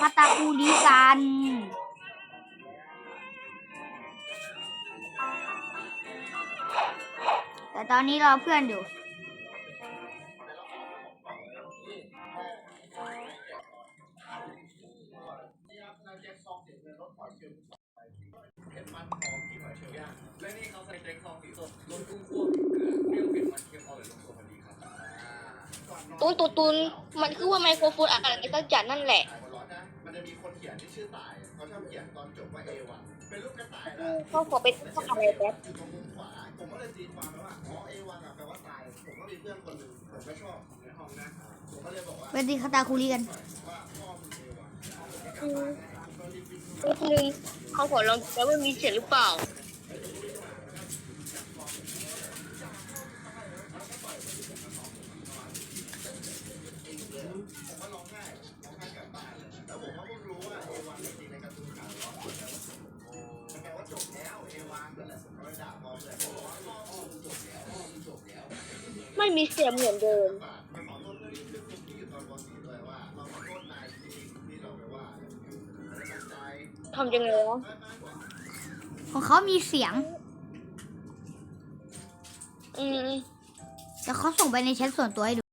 คาตาคูริกันแต่ตอนนี้เรอเพื่อนอยู่ และนี่เขาใส่เต็กซองสีสดรสกุ้งคั่วเปรี้ยวเผ็ดมันเค็มอร่อยลงตัวพอดีครับตุนตุนตุนมันคือว่าไมโครโฟนอะไรสักอย่างนั่นแหละ มันจะมีคนเขียนที่ชื่อตายเขาชอบเขียนตอนจบว่าเอวอะเป็นรูปกระต่ายนะเขาขอเป็นพวกอะไรแป๊บอยู่ตรงมุมขวาผมก็เลยตีความไปว่าอ๋อเอวันอะแปลว่าตายผมก็มีเพื่อนคนหนึ่งผมก็ชอบในห้องนะผมก็เลยบอกว่าเป็นดีคาตาคูริกันว่าพ่อมึงเอวันเอาผมจะกลับบ้านนะก็รีบวิ่งขึ้นมานิดนึงเขาขอลองแล้วมันมีเสียงหรือเปล่า ไม่มีเสียงเหมือนเดิมฝากมาขอโทษเรื่องที่ขึ้นคุกที่อยู่ตอนป .4 ด้วยว่าเราขอโทษนายจริงๆที่เราไปว่าไม่ได้ตั้งใจทำยังไงวะไม่ไม่กว่าของเขามีเสียง อืม แต่เขาส่งไปในแชทส่วนตัวให้ดู